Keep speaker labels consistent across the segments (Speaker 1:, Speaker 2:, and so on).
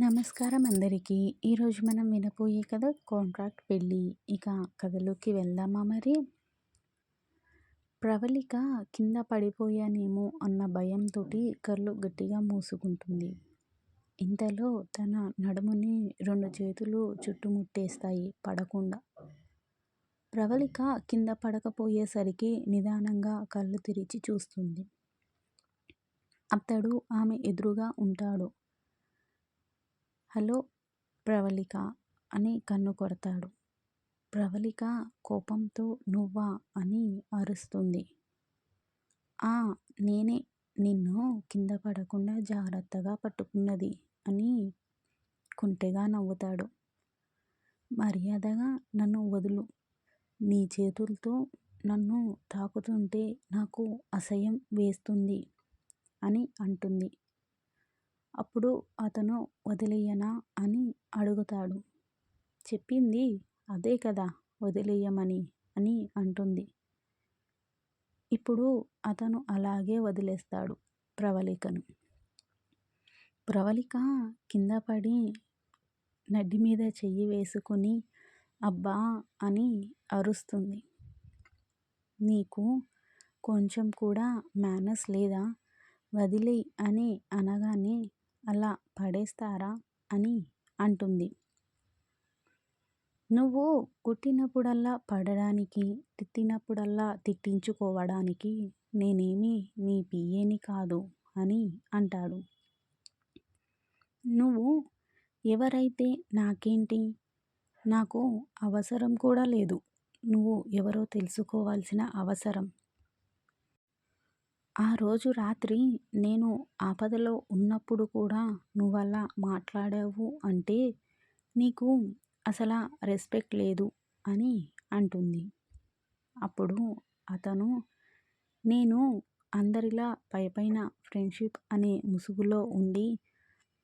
Speaker 1: నమస్కారం అందరికీ. ఈరోజు మనం వినపోయే కథ కాంట్రాక్ట్ పెళ్ళి. ఇక కథలోకి వెళ్దామా మరి? ప్రవళిక కింద పడిపోయానేమో అన్న భయంతో కళ్ళు గట్టిగా మూసుకుంటుంది. ఇంతలో తన నడుముని రెండు చేతులు చుట్టుముట్టేస్తాయి పడకుండా. ప్రవళిక కింద పడకపోయేసరికి నిదానంగా కళ్ళు తెరిచి చూస్తుంది. అతడు ఆమె ఎదురుగా ఉంటాడు. హలో ప్రవళిక అని కన్ను కొడతాడు. ప్రవళిక కోపంతో నువ్వా అని అరుస్తుంది. ఆ నేనే. నిన్ను కింద పడకుండా జాగ్రత్తగా పట్టుకున్నది అని కుంటెగా నవ్వుతాడు. మర్యాదగా నన్ను వదులు. నీ చేతులతో నన్ను తాకుతుంటే నాకు అసహ్యం వేస్తుంది అని అంటుంది. అప్పుడు అతను వదిలేయనా అని అడుగుతాడు. చెప్పింది అదే కదా వదిలేయమని అని అంటుంది. ఇప్పుడు అతను అలాగే వదిలేస్తాడు ప్రవళికను. ప్రవళిక కింద పడి నడ్డి మీద చెయ్యి వేసుకుని అబ్బా అని అరుస్తుంది. నీకు కొంచెం కూడా మేనస్ లేదా? వదిలేయ్ అని అనగానే అలా పడేస్తారా అని అంటుంది. నువ్వు కొట్టినప్పుడల్లా పడడానికి తిట్టినప్పుడల్లా తిట్టించుకోవడానికి నేనేమి నీ పియ్యేని కాదు అని అంటాడు. నువ్వు ఎవరైతే నాకేంటి నాకు అవసరం కూడా లేదు. నువ్వు ఎవరో తెలుసుకోవాల్సిన అవసరం. ఆ రోజు రాత్రి నేను ఆపదలో ఉన్నప్పుడు కూడా నువ్వలా మాట్లాడావు అంటే నీకు అసలు రెస్పెక్ట్ లేదు అని అంటుంది. అప్పుడు అతను నేను అందరిలా పైపైన ఫ్రెండ్షిప్ అనే ముసుగులో ఉండి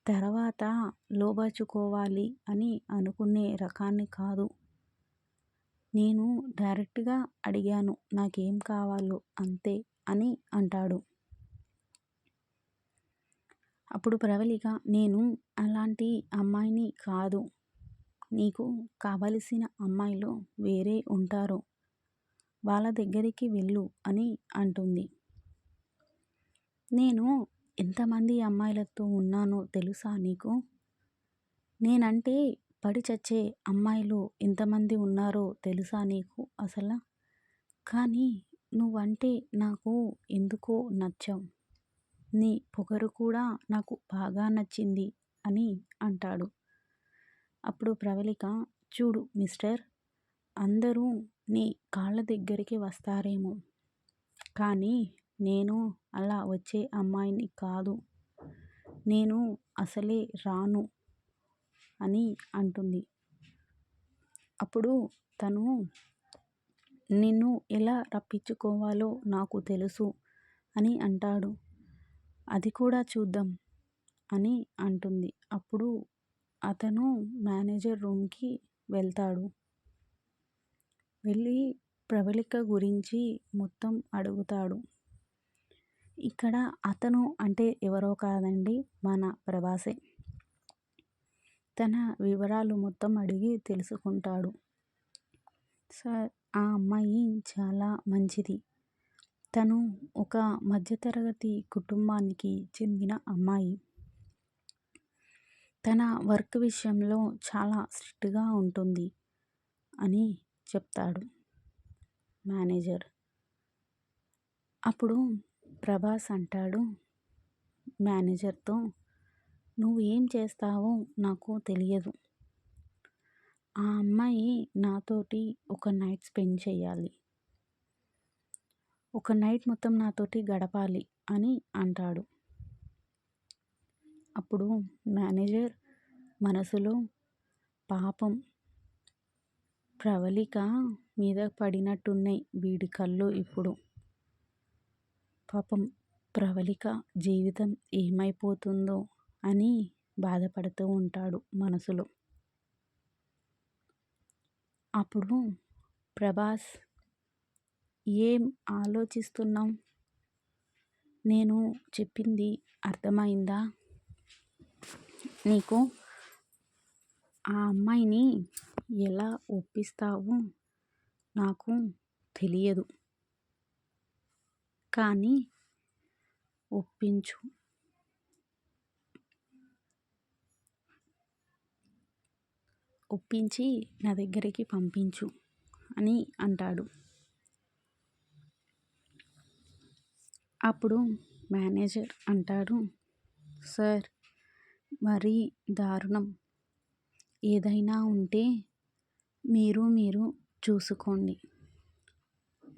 Speaker 1: తర్వాత లోబర్చుకోవాలి అని అనుకునే రకాన్ని కాదు. నేను డైరెక్ట్గా అడిగాను నాకేం కావాలో అంతే అని అంటాడు. అప్పుడు ప్రవళిక నేను అలాంటి అమ్మాయిని కాదు. నీకు కావలసిన అమ్మాయిలు వేరే ఉంటారు. వాళ్ళ దగ్గరికి వెళ్ళు అని అంటుంది. నేను ఎంతమంది అమ్మాయిలతో ఉన్నానో తెలుసా నీకు? నేనంటే పడి చచ్చే అమ్మాయిలు ఎంతమంది ఉన్నారో తెలుసా నీకు అసలు? కానీ నువ్వంటే నాకు ఎందుకో నచ్చావు నీ పొగరు కూడా నాకు బాగా నచ్చింది అని అంటాడు. అప్పుడు ప్రవళిక చూడు మిస్టర్ అందరూ నీ కాళ్ళ దగ్గరికి వస్తారేమో. కానీ నేను అలా వచ్చే అమ్మాయిని కాదు. నేను అసలే రాను అని అంటుంది. అప్పుడు తను నిన్ను ఎలా రప్పించుకోవాలో నాకు తెలుసు అని అంటాడు. అది కూడా చూద్దాం అని అంటుంది. అప్పుడు అతను మేనేజర్ రూమ్కి వెళ్తాడు. వెళ్ళి ప్రవళిక గురించి మొత్తం అడుగుతాడు. ఇక్కడ అతను అంటే ఎవరో కాదండి మన ప్రభాసే. తన వివరాలు మొత్తం అడిగి తెలుసుకుంటాడు. సార్ ఆ అమ్మాయి చాలా మంచిది. తను ఒక మధ్యతరగతి కుటుంబానికి చెందిన అమ్మాయి. తన వర్క్ విషయంలో చాలా స్ట్రిక్ట్గా ఉంటుంది అని చెప్తాడు మేనేజర్. అప్పుడు ప్రభాస్ అంటాడు మేనేజర్తో నువ్వు ఏం చేస్తావో నాకు తెలియదు. ఆ అమ్మాయి నాతోటి ఒక నైట్ స్పెండ్ చేయాలి ఒక నైట్ మొత్తం నాతోటి గడపాలి అని అంటాడు. అప్పుడు మేనేజర్ మనసులో పాపం ప్రవళిక మీద పడినట్టున్నాయి వీడి కళ్ళు ఇప్పుడు. పాపం ప్రవళిక జీవితం ఏమైపోతుందో అని బాధపడుతూ ఉంటాడు మనసులో. అప్పుడు ప్రభాస్ ఏం ఆలోచిస్తున్నావు? నేను చెప్పింది అర్థమైందా? నీకు ఆ అమ్మాయిని ఎలా ఒప్పిస్తావో నాకు తెలియదు. కానీ ఒప్పించు. ఒప్పించి నా దగ్గరికి పంపించు అని అంటాడు. అప్పుడు మేనేజర్ అంటాడు సార్ మరీ దారుణం. ఏదైనా ఉంటే మీరు మీరు చూసుకోండి.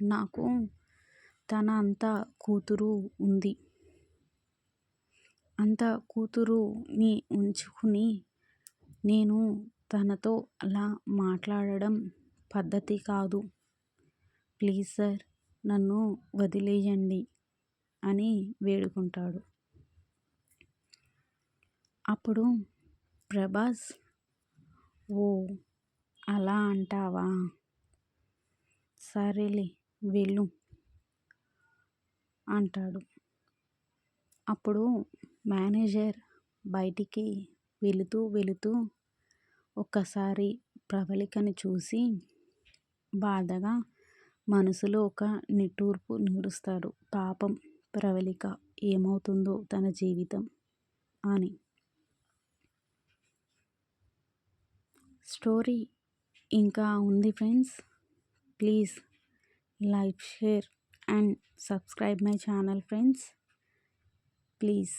Speaker 1: నాకు తన అంత కూతురు ఉంది. అంత కూతురుని ఉంచుకుని నేను తనతో అలా మాట్లాడడం పద్ధతి కాదు. ప్లీజ్ సార్ నన్ను వదిలేయండి అని వేడుకుంటాడు. అప్పుడు ప్రభాస్ ఓ అలా అంటావా? సరేలే వెళ్ళు అంటాడు. అప్పుడు మేనేజర్ బయటికి వెళుతూ వెళుతూ ఒక్కసారి ప్రవళికని చూసి బాధగా మనసులో ఒక నిట్టూర్పు నిడుస్తాడు పాపం ప్రవళిక ఏమవుతుందో తన జీవితం అని. స్టోరీ ఇంకా ఉంది friends. Please like share and subscribe my channel friends. Please.